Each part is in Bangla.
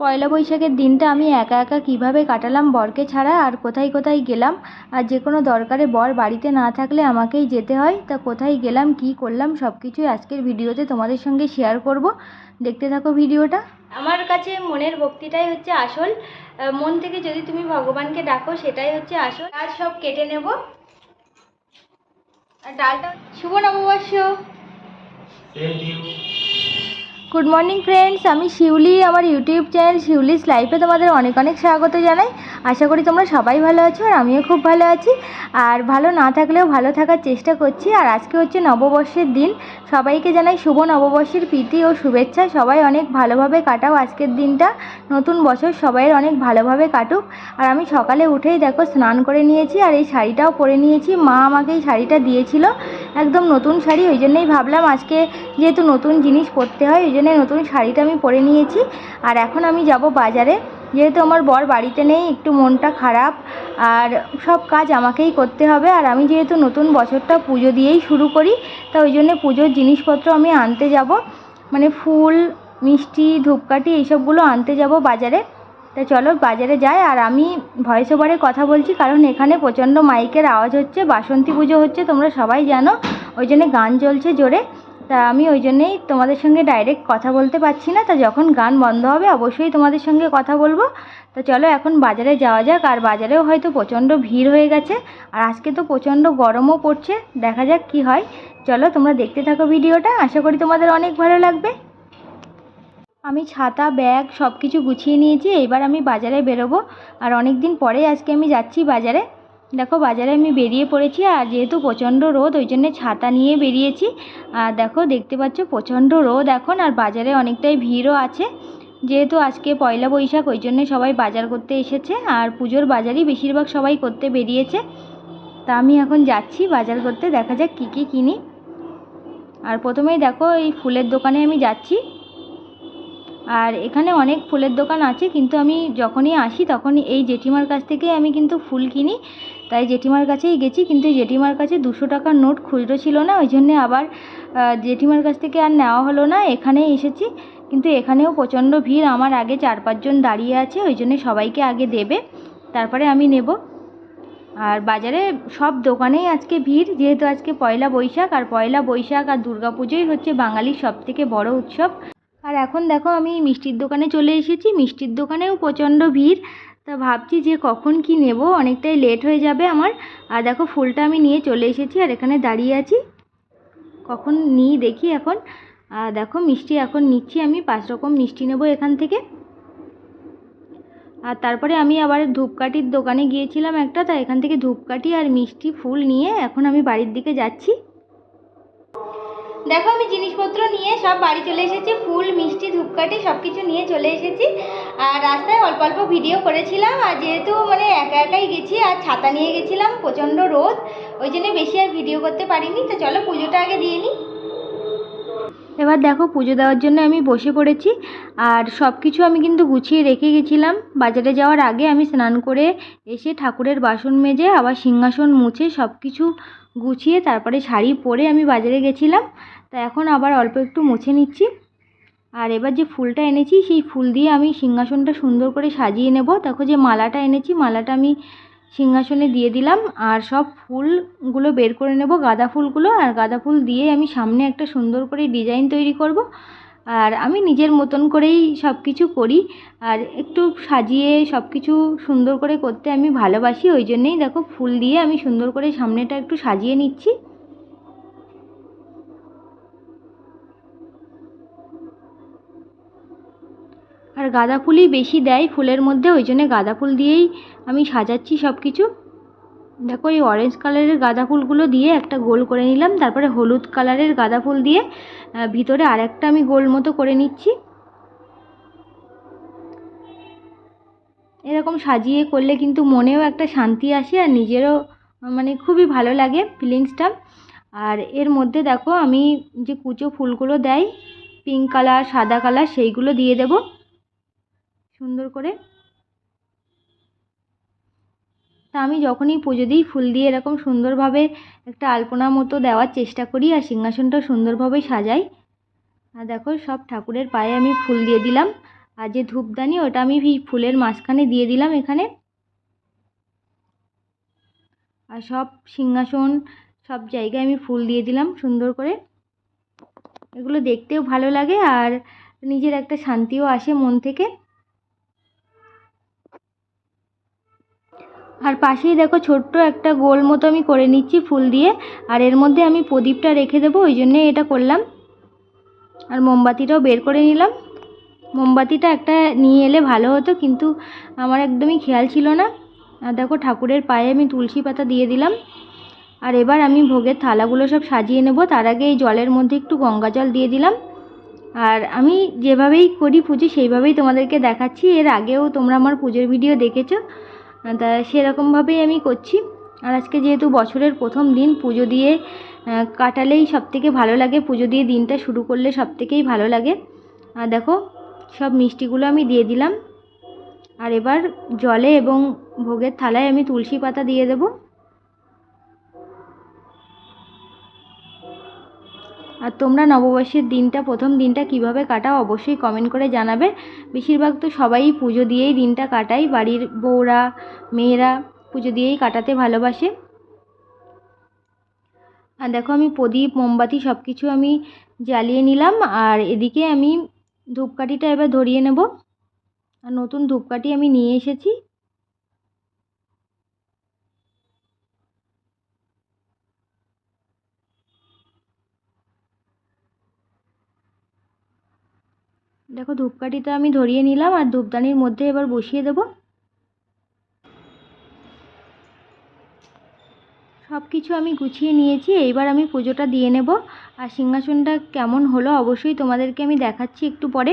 পয়লা বৈশাখের দিনটা আমি একা একা কীভাবে কাটালাম বরকে ছাড়া আর কোথায় কোথায় গেলাম? আর যে কোনো দরকারে বর বাড়িতে না থাকলে আমাকেই যেতে হয়। তা কোথায় গেলাম, কী করলাম সব কিছুই আজকের ভিডিওতে তোমাদের সঙ্গে শেয়ার করব। দেখতে থাকো ভিডিওটা। আমার কাছে মনের ভক্তিটাই হচ্ছে আসল। মন থেকে যদি তুমি ভগবানকে ডাকো, সেটাই হচ্ছে আসল। আর সব কেটে নেব। আর ডালটা শুভ নববর্ষ। গুড মর্নিং ফ্রেন্ডস আমি শিউলি, আমার ইউটিউব চ্যানেল শিউলিস লাইফে তোমাদের অনেক অনেক স্বাগত জানাই। আশা করি তোমরা সবাই ভালো আছো আর আমিও খুব ভালো আছি। আর ভালো না থাকলেও ভালো থাকার চেষ্টা করছি। আর আজকে হচ্ছে নববর্ষের দিন। সবাইকে জানাই শুভ নববর্ষের প্রীতি ও শুভেচ্ছা। সবাই অনেক ভালোভাবে কাটাও আজকের দিনটা। নতুন বছর সবাইয়ের অনেক ভালোভাবে কাটুক। আর আমি সকালে উঠেই দেখো স্নান করে নিয়েছি আর এই শাড়িটাও পরে নিয়েছি। মা আমাকে এই শাড়িটা দিয়েছিল, একদম নতুন শাড়ি। ওই জন্যই ভাবলাম আজকে যেহেতু নতুন জিনিস পরতে হয়, ওই জন্যই নতুন শাড়িটা আমি পরে নিয়েছি। আর এখন আমি যাব বাজারে। যেহেতু আমার বর বাড়িতে নেই, একটু মনটা খারাপ। আর সব কাজ আমাকেই করতে হবে। আর আমি যেহেতু নতুন বছরটা পুজো দিয়েই শুরু করি, তা ওই জন্য পুজোর জিনিসপত্র আমি আনতে যাব। মানে ফুল, মিষ্টি, ধূপকাঠি এইসবগুলো আনতে যাব বাজারে। তা চলো বাজারে যাই। আর আমি ভয়েস ওভারে কথা বলছি, কারণ এখানে প্রচণ্ড মাইকের আওয়াজ হচ্ছে, বাসন্তী পুজো হচ্ছে, তোমরা সবাই জানো। ওই জন্যে গান চলছে জোরে। তা আমি ওই জন্যেই তোমাদের সঙ্গে ডাইরেক্ট কথা বলতে পারছি না। তা যখন গান বন্ধ হবে, অবশ্যই তোমাদের সঙ্গে কথা বলব। তা চলো এখন বাজারে যাওয়া যাক, আর বাজারেও হয়তো প্রচণ্ড ভিড় হয়ে গেছে। আর আজকে তো প্রচণ্ড গরমও পড়ছে, দেখা যাক কি হয়। চলো তোমরা দেখতে থাকো ভিডিওটা, আশা করি তোমাদের অনেক ভালো লাগবে। আমি ছাতা, ব্যাগ সব কিছু গুছিয়ে নিয়েছি এবার আমি বাজারে বেরোবো। আর অনেক দিন পরে আজকে আমি যাচ্ছি বাজারে। দেখো বাজারে আমি বেরিয়ে পড়েছি আর যেহেতু প্রচণ্ড রোদ, ওই জন্যে ছাতা নিয়ে বেরিয়েছি। আর দেখো, দেখতে পাচ্ছ প্রচণ্ড রোদ এখন আর বাজারে অনেকটাই ভিড়ও আছে। যেহেতু আজকে পয়লা বৈশাখ, ওই জন্যে সবাই বাজার করতে এসেছে আর পুজোর বাজারই বেশিরভাগ সবাই করতে বেরিয়েছে। তা আমি এখন যাচ্ছি বাজার করতে, দেখা যাক কী কী কিনি। আর প্রথমেই দেখো, এই ফুলের দোকানে আমি যাচ্ছি। আর এখানে অনেক ফুলের দোকান আছে, কিন্তু আমি যখনই আসি তখনই এই জেঠিমার কাছ থেকে আমি কিন্তু ফুল কিনি। তাই জেঠিমার কাছেই গেছি, কিন্তু জেঠিমার কাছে দুশো টাকার নোট খুচরো ছিল না, ওই জন্যে আবার জেঠিমার কাছ থেকে আর নেওয়া হলো না, এখানেই এসেছি। কিন্তু এখানেও প্রচণ্ড ভিড়, আমার আগে চার পাঁচজন দাঁড়িয়ে আছে, ওই জন্যে সবাইকে আগে দেবে, তারপরে আমি নেব। আর বাজারে সব দোকানেই আজকে ভিড়, যেহেতু আজকে পয়লা বৈশাখ, আর পয়লা বৈশাখ আর দুর্গাপুজোই হচ্ছে বাঙালির সব থেকে বড় উৎসব। আর এখন দেখো, আমি মিষ্টির দোকানে চলে এসেছি, মিষ্টির দোকানেও প্রচণ্ড ভিড় তা ভাবছি যে কখন কি নেব, অনেকটাই লেট হয়ে যাবে আমার। আর দেখো ফুলটা আমি নিয়ে চলে এসেছি আর এখানে দাঁড়িয়ে আছি। কখন নিই দেখি এখন। আর দেখো মিষ্টি এখন নিচ্ছি আমি, পাঁচ রকম মিষ্টি নেব এখান থেকে। আর তারপরে আমি আবার ধূপকাঠির দোকানে গিয়েছিলাম একটা, তা এখান থেকে ধূপকাঠি আর মিষ্টি ফুল নিয়ে এখন আমি বাড়ির দিকে যাচ্ছি। দেখো, আমি জিনিসপত্র নিয়ে সব বাড়ি চলে এসেছি। ফুল, মিষ্টি, ধূপকাঠি সব কিছু নিয়ে চলে এসেছি। আর রাস্তায় অল্প অল্প ভিডিও করেছিলাম। আর যেহেতু মানে একা একাই গেছি, আর ছাতা নিয়ে গেছিলাম, প্রচণ্ড রোদ, ওই জন্য বেশি আর ভিডিও করতে পারিনি। তো চলো, পুজোটা আগে দিয়ে নিই। এবার দেখো, পুজো দেওয়ার জন্য আমি বসে পড়েছি। আর সব কিছু আমি কিন্তু গুছিয়ে রেখে গেছিলাম। বাজারে যাওয়ার আগে আমি স্নান করে এসে ঠাকুরের বাসন মেজে, আবার সিংহাসন মুছে সব কিছু গুছিয়ে তারপরে শাড়ি পরে আমি বাজারে গেছিলাম। তা এখন আবার অল্প একটু মুছে নিচ্ছি। আর এবার যে ফুলটা এনেছি, সেই ফুল দিয়ে আমি সিংহাসনটা সুন্দর করে সাজিয়ে নেব। দেখো যে মালাটা এনেছি, মালাটা আমি সিংহাসনে দিয়ে দিলাম। আর সব ফুলগুলো বের করে নেব, গাঁদা ফুলগুলো। আর গাঁদা ফুল দিয়ে আমি সামনে একটা সুন্দর করে ডিজাইন তৈরি করব। আর আমি নিজের মতন করেই সব কিছু করি। আর একটু সাজিয়ে সব কিছু সুন্দর করে করতে আমি ভালোবাসি, ওই জন্যেই দেখো ফুল দিয়ে আমি সুন্দর করে সামনেটা একটু সাজিয়ে নিচ্ছি। আর গাঁদা ফুলই বেশি দেয় ফুলের মধ্যে, ওই জন্য গাঁদা ফুল দিয়েই আমি সাজাচ্ছি সব কিছু দেখো, এই অরেঞ্জ কালারের গাঁদা ফুলগুলো দিয়ে একটা গোল করে নিলাম। তারপরে হলুদ কালারের গাঁদা ফুল দিয়ে ভিতরে আরেকটা আমি গোল মতো করে নিচ্ছি। এরকম সাজিয়ে করলে কিন্তু মনেও একটা শান্তি আসে আর নিজেরও মানে খুবই ভালো লাগে ফিলিংসটা আর এর মধ্যে দেখো, আমি যে কুচো ফুলগুলো দেয় পিঙ্ক কালার সাদা কালার সেইগুলো দিয়ে দেব। সুন্দর করে। তা আমি যখনই পুজো দিই, ফুল দিয়ে এরকম সুন্দরভাবে একটা আলপনা মতো দেওয়ার চেষ্টা করি আর সিংহাসনটা সুন্দরভাবে সাজাই। আর দেখো, সব ঠাকুরের পায়ে আমি ফুল দিয়ে দিলাম। আর যে ধূপদানি, ওটা আমি ফুলের মাঝখানে দিয়ে দিলাম এখানে। আর সব সিংহাসন, সব জায়গায় আমি ফুল দিয়ে দিলাম সুন্দর করে। এগুলো দেখতেও ভালো লাগে আর নিজের একটা শান্তিও আসে মন থেকে। আর পাশেই দেখো ছোট্ট একটা গোল মতো আমি করে নিচ্ছি ফুল দিয়ে। আর এর মধ্যে আমি প্রদীপটা রেখে দেবো, ওই জন্যে এটা করলাম। আর মোমবাতিটাও বের করে নিলাম। মোমবাতিটা একটা নিয়ে এলে ভালো হতো, কিন্তু আমার একদমই খেয়াল ছিল না। আর দেখো ঠাকুরের পায়ে আমি তুলসী পাতা দিয়ে দিলাম। আর এবার আমি ভোগের থালাগুলো সব সাজিয়ে নেব, তার আগে এই জলের মধ্যে একটু গঙ্গা জল দিয়ে দিলাম। আর আমি যেভাবেই করি পুজো, সেইভাবেই তোমাদেরকে দেখাচ্ছি। এর আগেও তোমরা আমার পুজোর ভিডিও দেখেছ। তা সেরকমভাবেই আমি করছি। আর আজকে যেহেতু বছরের প্রথম দিন, পুজো দিয়ে কাটালেই সবথেকে ভালো লাগে। পুজো দিয়ে দিনটা শুরু করলে সবথেকেই ভালো লাগে। আর দেখো, সব মিষ্টিগুলো আমি দিয়ে দিলাম। আর এবার জলে এবং ভোগের থালায় আমি তুলসী পাতা দিয়ে দেবো। আর তোমরা নববর্ষের দিনটা, প্রথম দিনটা কীভাবে কাটাও অবশ্যই কমেন্ট করে জানাবে। বেশিরভাগ তো সবাই পুজো দিয়েই দিনটা কাটাই বাড়ির বউরা, মেয়েরা পুজো দিয়েই কাটাতে ভালোবাসে। আর দেখো আমি প্রদীপ, মোমবাতি সব কিছু আমি জ্বালিয়ে নিলাম, আর এদিকে আমি ধূপকাঠিটা এবার ধরিয়ে নেব। আর নতুন ধূপকাঠি আমি নিয়ে এসেছি। দেখো, ধূপকাঠিটা আমি ধরিয়ে নিলাম আর ধূপদানির মধ্যে এবার বসিয়ে দেব। সব কিছু আমি গুছিয়ে নিয়েছি, এইবার আমি পুজোটা দিয়ে নেব। আর সিংহাসনটা কেমন হলো অবশ্যই তোমাদেরকে আমি দেখাচ্ছি একটু পরে।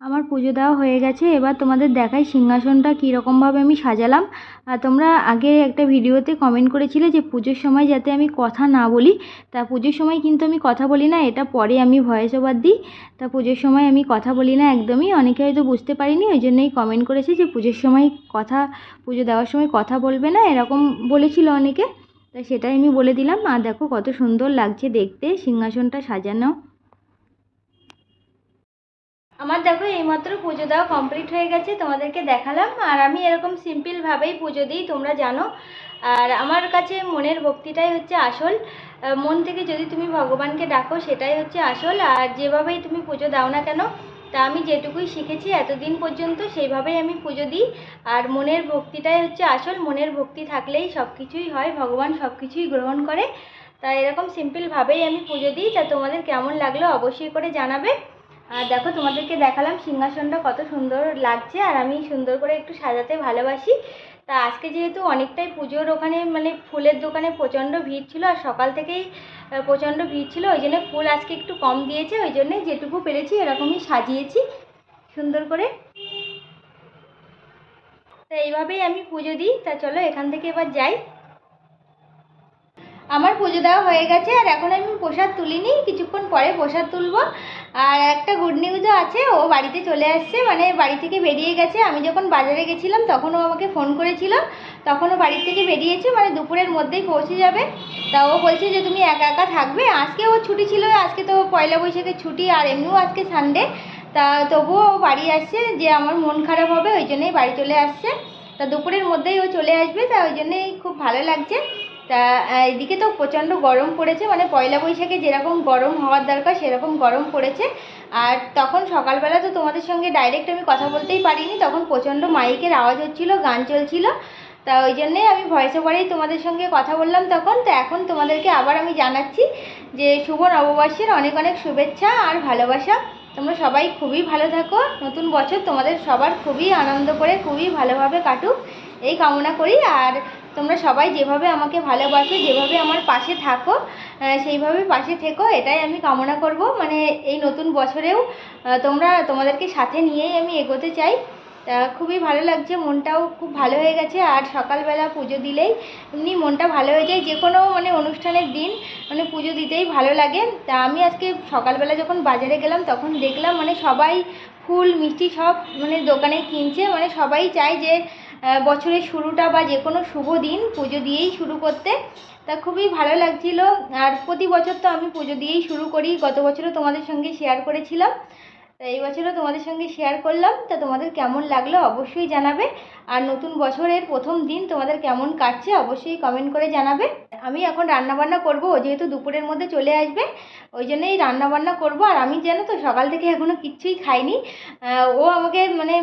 আমার পুজো দেওয়া হয়ে গেছে, এবার তোমাদের দেখাই সিংহাসনটা কীরকমভাবে আমি সাজালাম। আর তোমরা আগে একটা ভিডিওতে কমেন্ট করেছিলে যে পুজোর সময় যাতে আমি কথা না বলি। তা পুজোর সময় কিন্তু আমি কথা বলি না, এটা পরে আমি ভয়েস ওভার দিই। তা পুজোর সময় আমি কথা বলি না একদমই, অনেকে হয়তো বুঝতে পারিনি, ওই জন্যই কমেন্ট করেছে যে পুজোর সময় কথা, পুজো দেওয়ার সময় কথা বলবে না, এরকম বলেছিল অনেকে। তা সেটাই আমি বলে দিলাম। আর দেখো কত সুন্দর লাগছে দেখতে, সিংহাসনটা সাজানো। আমার দেখো এইমাত্র পুজো দেওয়া কমপ্লিট হয়ে গেছে, তোমাদেরকে দেখালাম। আর আমি এরকম সিম্পলভাবেই পুজো দিই, তোমরা জানো। আর আমার কাছে মনের ভক্তিটাই হচ্ছে আসল। মন থেকে যদি তুমি ভগবানকে ডাকো, সেটাই হচ্ছে আসল। আর যেভাবেই তুমি পুজো দাও না কেন, তা আমি যেটুকুই শিখেছি এতদিন পর্যন্ত, সেইভাবেই আমি পুজো দিই। আর মনের ভক্তিটাই হচ্ছে আসল। মনের ভক্তি থাকলেই সব কিছুই হয়, ভগবান সব কিছুই গ্রহণ করে। তা এরকম সিম্পলভাবেই আমি পুজো দিই। তা তোমাদের কেমন লাগল অবশ্যই করে জানাবে। আর দেখো, তোমাদেরকে দেখালাম সিংহাসনটা কত সুন্দর লাগছে, আর আমি সুন্দর করে একটু সাজাতে ভালোবাসি। তা আজকে যেহেতু অনেকটাই পুজোর ওখানে মানে ফুলের দোকানে প্রচণ্ড ভিড় ছিল, আর সকাল থেকেই প্রচণ্ড ভিড় ছিল, ওই জন্য ফুল আজকে একটু কম দিয়েছে, ওই জন্যে যেটুকু পেরেছি এরকমই সাজিয়েছি সুন্দর করে। তা এইভাবেই আমি পুজো দিই, তা চলো এখান থেকে এবার যাই। আমার পুজো দেওয়া হয়ে গেছে, আর এখন আমি প্রসাদ তুলিনি, কিছুক্ষণ পরে প্রসাদ তুলবো। আর একটা গুড নিউজও আছে, ও বাড়িতে চলে আসছে মানে বাড়ি থেকে বেরিয়ে গেছে। আমি যখন বাজারে গেছিলাম, তখন ও আমাকে ফোন করেছিল। তখন ও বাড়ি থেকে বেরিয়েছে মানে দুপুরের মধ্যেই পৌঁছে যাবে। তা ও বলছে যে, তুমি একা একা থাকবে? আজকে ও ছুটি ছিল, আজকে তো পয়লা বৈশাখের ছুটি, আর এমনিও আজকে সানডে তা তবুও ও বাড়ি আসছে, যে আমার মন খারাপ হবে, ওই জন্যই বাড়ি চলে আসছে। তা দুপুরের মধ্যেই ও চলে আসবে, তা ওই জন্যই খুব ভালো লাগছে। তা এদিকে তো প্রচণ্ড গরম পড়েছে মানে পয়লা বৈশাখে যেরকম গরম হওয়ার দরকার সেরকম গরম পড়েছে। আর তখন সকালবেলা তো তোমাদের সঙ্গে ডাইরেক্ট আমি কথা বলতেই পারিনি, তখন প্রচণ্ড মাইকের আওয়াজ হচ্ছিল, গান চলছিল। তা ওই জন্যেই আমি ভয়েস ওভারেই তোমাদের সঙ্গে কথা বললাম তখন। তো এখন তোমাদেরকে আবার আমি জানাচ্ছি যে শুভ নববর্ষের অনেক অনেক শুভেচ্ছা আর ভালোবাসা। তোমরা সবাই খুবই ভালো থাকো। নতুন বছর তোমাদের সবার খুবই আনন্দ করে, খুবই ভালোভাবে কাটুক। এই কামনা করি। আর তোমরা সবাই যেভাবে আমাকে ভালোবাসো, যেভাবে আমার পাশে থাকো সেইভাবে পাশে থেকো, এটাই আমি কামনা করব। মানে এই নতুন বছরেও তোমরা তোমাদেরকে সাথে নিয়েই আমি এগোতে চাই। তা খুবই ভালো লাগছে, মনটাও খুব ভালো হয়ে গেছে। আর সকালবেলা পুজো দিলেই এমনি মনটা ভালো হয়ে যায়। যে কোনো মানে অনুষ্ঠানের দিন মানে পুজো দিতেই ভালো লাগে। তা আমি আজকে সকালবেলা যখন বাজারে গেলাম, তখন দেখলাম মানে সবাই ফুল, মিষ্টি সব মানে দোকানে কিনছে। মানে সবাই চায় যে বছরের শুরুটা বা যে কোনো শুভ দিন পুজো দিয়েই শুরু করতে। তা খুবই ভালো লাগছিল। আর প্রতি বছর তো আমি পুজো দিয়েই শুরু করি। গত বছরও তোমাদের সঙ্গে শেয়ার করেছিলাম। তা এই বছরও তোমাদের সঙ্গে শেয়ার করলাম। তা তোমাদের কেমন লাগল অবশ্যই জানাবে। আর নতুন বছরের প্রথম দিন তোমাদের কেমন কাটছে অবশ্যই কমেন্ট করে জানাবে। আমি এখন রান্নাবান্না করব, ও যেহেতু দুপুরের মধ্যে চলে আসবে, ওই জন্যই রান্নাবান্না করব। আর আমি জানো তো, সকাল থেকে এখনও কিচ্ছুই খাইনি। ও আমাকে মানে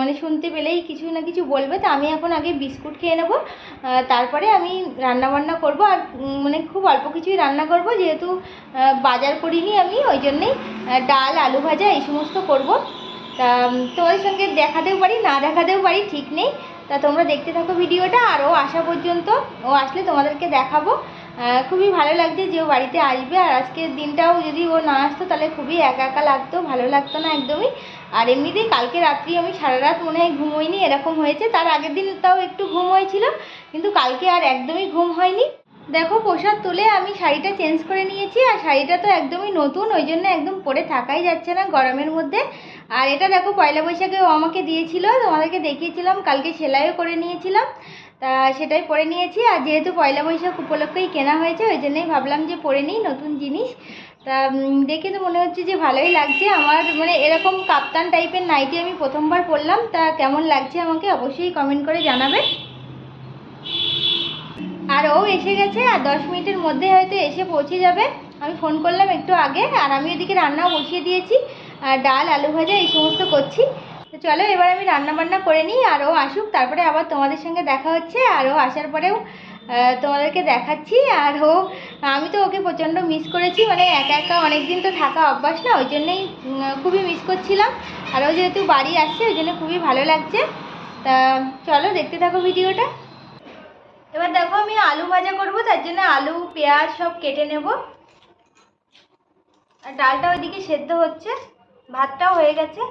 মানে শুনতে পেলেই কিছু না কিছু বলবে, তো আমি এখন আগে বিস্কুট খেয়ে নেব। তারপরে আমি রান্নাবান্না করব। আর মানে খুব অল্প কিছুই রান্না করব, যেহেতু বাজার করিনি আমি, ওই জন্যেই ডাল, আলু ভাজা, এই সমস্ত করব। তা তোমাদের সঙ্গে দেখাতেও পারি, না দেখাতেও পারি, ঠিক নেই। তা তোমরা দেখতে থাকো ভিডিওটা, আর ও আসা পর্যন্ত ও আসলে তোমাদেরকে দেখাবো। খুবই ভালো লাগছে যে ও বাড়িতে আসবে, আর আজকের দিনটাও যদি ও না আসতো, তাহলে খুবই একা একা লাগতো, ভালো লাগতো না একদমই। আর এমনিতেই কালকে রাত্রি আমি সারা রাত মনে হয় ঘুমোইনি, এরকম হয়েছে। তার আগের দিন তাও একটু ঘুম হয়েছিল, কিন্তু কালকে আর একদমই ঘুম হয়নি। দেখো পোশাক তুলে আমি শাড়িটা চেঞ্জ করে নিয়েছি আর শাড়িটা তো একদমই নতুন, ওই জন্য একদম পরে থাকাই যাচ্ছে না গরমের মধ্যে। আর এটা দেখো, পয়লা বৈশাখে ও আমাকে দিয়েছিল, তোমাদেরকে দেখিয়েছিলাম, কালকে সেলাইও করে নিয়েছিলাম। তা সেটাই পরে নিয়েছি আর যেহেতু পয়লা বৈশাখ উপলক্ষেই কেনা হয়েছে, ওই জন্যই ভাবলাম যে পরে নিই নতুন জিনিস। তা দেখে তো মনে হচ্ছে যে ভালোই লাগছে। আমার মানে এরকম কাপ্তান টাইপের নাইটি আমি প্রথমবার পরলাম। তা কেমন লাগছে আমাকে অবশ্যই কমেন্ট করে জানাবে। আর ও এসে গেছে, আর দশ মিনিটের মধ্যে হয়তো এসে পৌঁছে যাবে। আমি ফোন করলাম একটু আগে, আর আমি ওদিকে রান্নাও বসিয়ে দিয়েছি, আর ডাল, আলু ভাজা, এই সমস্ত করছি। তো চলো এবার আমি রান্না বান্না করে নিই, আর ও আসুক, তারপরে আবার তোমাদের সঙ্গে দেখা হচ্ছে, আর ও আসার পরেও তোমাদেরকে দেখাচ্ছি। আর ও, আমি তো ওকে প্রচণ্ড মিস করেছি মানে একা একা অনেক দিন তো থাকা অভ্যাস না, ওই জন্যই খুবই মিস করছিলাম। আর ও যেহেতু বাড়ি আসছে, ওই জন্য খুবই ভালো লাগছে। তা চলো দেখতে থাকো ভিডিওটা। এবার দেখো আমি আলু ভাজা করব, তার জন্য আলু, পেঁয়াজ সব কেটে নেব। আর ডালটা ওইদিকে সেদ্ধ হচ্ছে, ভাতটাও হয়ে গেছে।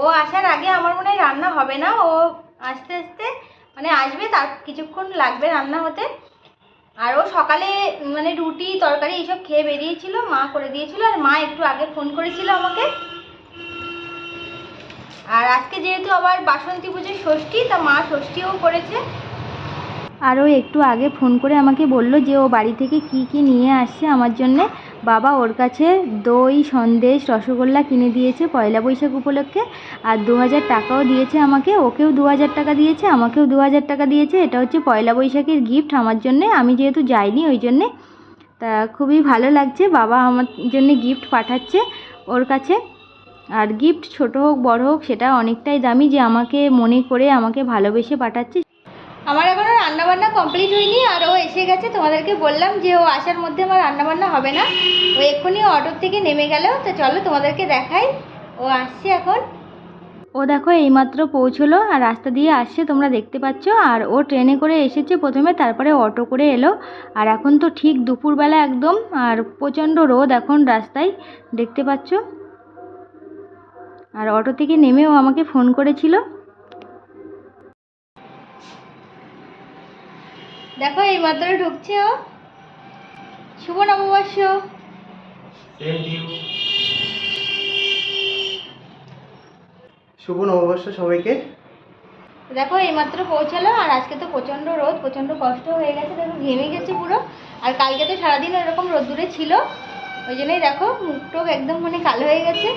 ও আসার আগে আমার মনে হয় রান্না হবে না, ও আস্তে আস্তে মানে আসবে, তার কিছুক্ষণ লাগবে রান্না হতে। আর ও সকালে মানে রুটি, তরকারি এইসব খেয়ে বেরিয়েছিল, মা করে দিয়েছিল, আর মা একটু আগে ফোন করেছিল আমাকে। আর আজকে যেহেতু আবার বাসন্তী পুজোর ষষ্ঠী, তা মা ষষ্ঠীও করেছে। আরও একটু আগে ফোন করে আমাকে বলল যে ও বাড়ি থেকে কি কি নিয়ে আসছে আমার জন্যে। বাবা ওর কাছে দই, সন্দেশ, রসগোল্লা কিনে দিয়েছে পয়লা বৈশাখ উপলক্ষে আর দু হাজার টাকাও দিয়েছে আমাকে। ওকেও দু হাজার টাকা দিয়েছে, আমাকেও দু হাজার টাকা দিয়েছে। এটা হচ্ছে পয়লা বৈশাখের গিফট আমার জন্যে। আমি যেহেতু যাইনি ওই জন্যে। তা খুবই ভালো লাগছে, বাবা আমার জন্য গিফট পাঠাচ্ছে ওর কাছে। আর গিফট ছোট হোক, বড় হোক, সেটা অনেকটাই দামি যে আমাকে মনে করে আমাকে ভালোবেসে পাঠাচ্ছে। আমার এখনও রান্নাবান্না কমপ্লিট হয়নি, আর ও এসে গেছে, তোমাদেরকে বললাম যে ও আসার মধ্যে আমার রান্নাবান্না হবে না। ও এক্ষুনি অটোর থেকে নেমে গেল, তো চলো তোমাদেরকে দেখাই। ও আসছে এখন। ও দেখো, এইমাত্র পৌঁছলো, আর রাস্তা দিয়ে আসছে, তোমরা দেখতে পাচ্ছ। আর ও ট্রেনে করে এসেছে প্রথমে, তারপরে অটো করে এলো। আর এখন তো ঠিক দুপুরবেলা একদম, আর প্রচণ্ড রোদ এখন রাস্তায়, দেখতে পাচ্ছ? আর অটো থেকে নেমেও আমাকে ফোন করেছিল। দেখো এই মাত্র ঢুকছে ও। শুভ নববর্ষ। শুভ নববর্ষ সবাইকে। দেখো এইমাত্র পৌঁছালো আর আজকে তো প্রচণ্ড রোদ প্রচণ্ড কষ্ট হয়ে গেছে দেখো ঘেমে গেছে পুরো। আর কালকে তো সারাদিন এরকম রোদ্দুরে ছিল ওই জন্যই দেখো মুখ টুক একদম মানে কালো হয়ে গেছে।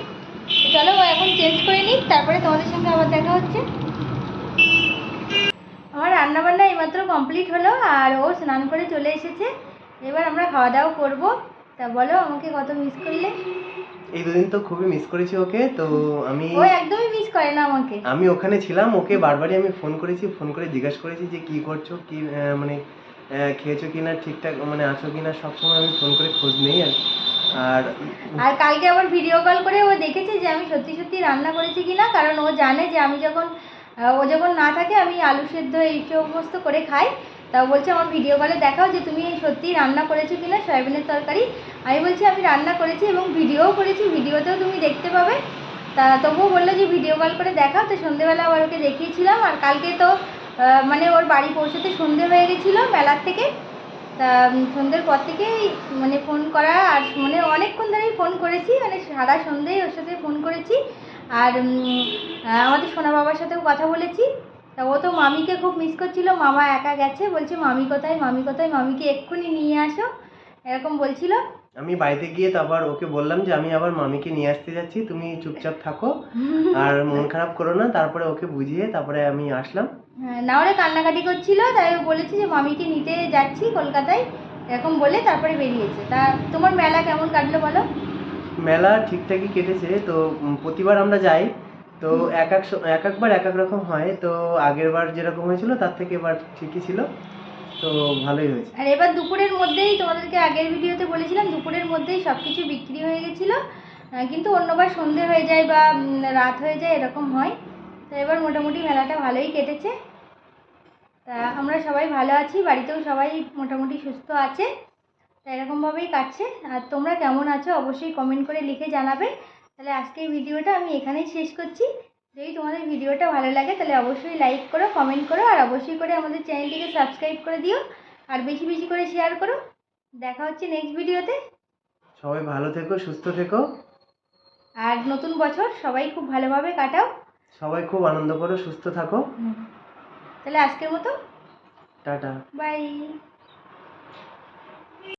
চলো ও এখন চেঞ্জ করে নিই তারপরে তোমাদের সঙ্গে আবার দেখা হচ্ছে। রান্নাবান্না এইমাত্র কমপ্লিট হলো আর ও স্নান করে চলে এসেছে। এবার আমরা খাওয়া দাওয়া করব। তা বলো আমাকে কত মিস করলে? এই দুদিন তো খুবই মিস করেছি ওকে তো আমি ও একদমই মিস করে না আমাকে। আমি ওখানে ছিলাম ওকে বারবারই আমি ফোন করেছি ফোন করে জিজ্ঞাসা করেছি যে কি করছ কি মানে খেয়েছো কিনা ঠিকঠাক মানে আছো কিনা সবসময় আমি ফোন করে খোঁজ নেই আর আর আর কালকে আবার ভিডিও কল করে ও দেখেছে যে আমি সত্যি সত্যি রান্না করেছি কিনা কারণ ও জানে যে আমি যখন ও যখন না থাকে, আমি আলু সেদ্ধ এই সমস্ত করে খাই। তা বলছে, আমার ভিডিও কলে দেখাও যে তুমি সত্যি রান্না করেছ কিনা, সয়াবিনের তরকারি? আমি বলছি, আমি রান্না করেছি এবং ভিডিওও করেছি, ভিডিওতেও তুমি দেখতে পাবে। তা তবুও বলল যে ভিডিও কল করে দেখাও। তো সন্ধেবেলা আবার ওকে দেখিয়েছিলাম, আর কালকে তো মানে ওর বাড়ি পৌঁছতে সন্ধে হয়ে গেছিল মেলার থেকে। তা সন্ধ্যের পর থেকেই মানে ফোন করা, আর মানে অনেকক্ষণ ধরেই ফোন করেছি মানে সারা সন্ধ্যেই ওর সাথে ফোন করেছি। আর আমাদের সোনা বাবার সাথেও কথা বলেছি। তা ও তো মামিকে খুব মিস করছিল। মামা একা গেছে। বলছে মামি কোথায়? মামি কোথায়? মামিকে এক্ষুনি নিয়ে আসো। এরকম বলছিল। আমি বাড়িতে গিয়ে তারপর ওকে বললাম যে আমি আবার মামিকে নিয়ে আসতে যাচ্ছি। তুমি চুপচাপ থাকো। আর মন খারাপ করো না। তারপরে ওকে বুঝিয়ে তারপরে আমি আসলাম। হ্যাঁ, না হলে কান্নাকাটি করছিল। তাই ও বলেছে যে মামিকে নিতে যাচ্ছি কলকাতায়। এরকম বলে তারপরে বেরিয়েছে। তা তোমার মেলা কেমন কাটলো বলো? মেলা ঠিকঠাকই কেটেছে তো প্রতিবার আমরা যাই। তো এক এক এক একবার এক এক রকম হয়। তো আগের বার যেরকম হয়েছিল তার থেকে এবার ঠিকই ছিল। তো ভালোই হয়েছে। আর এবার দুপুরের মধ্যেই তোমাদেরকে আগের ভিডিওতে বলেছিলাম দুপুরের মধ্যেই সব কিছু বিক্রি হয়ে গেছিল। কিন্তু অন্যবার সন্ধে হয়ে যায় বা রাত হয়ে যায় এরকম হয়। তো এবার মোটামুটি মেলাটা ভালোই কেটেছে। তা আমরা সবাই ভালো আছি বাড়িতেও সবাই মোটামুটি সুস্থ আছে। এরকমভাবেই কাটছে। আর তোমরা কেমন আছো অবশ্যই কমেন্ট করে লিখে জানাবে। তাহলে আজকের ভিডিওটা আমি এখানেই শেষ করছি। যদি তোমাদের ভিডিওটা ভালো লাগে তাহলে অবশ্যই লাইক করো কমেন্ট করো আর অবশ্যই করে আমাদের চ্যানেলটিকে সাবস্ক্রাইব করে দিও। আর বেশি বেশি করে শেয়ার করো। দেখা হচ্ছে নেক্সট ভিডিওতে। সবাই ভালো থেকো সুস্থ থেকো। আর নতুন বছর সবাই খুব ভালোভাবে কাটাও। সবাই খুব আনন্দ করো সুস্থ থাকো। তাহলে আজকের মতো। টাটা। বাই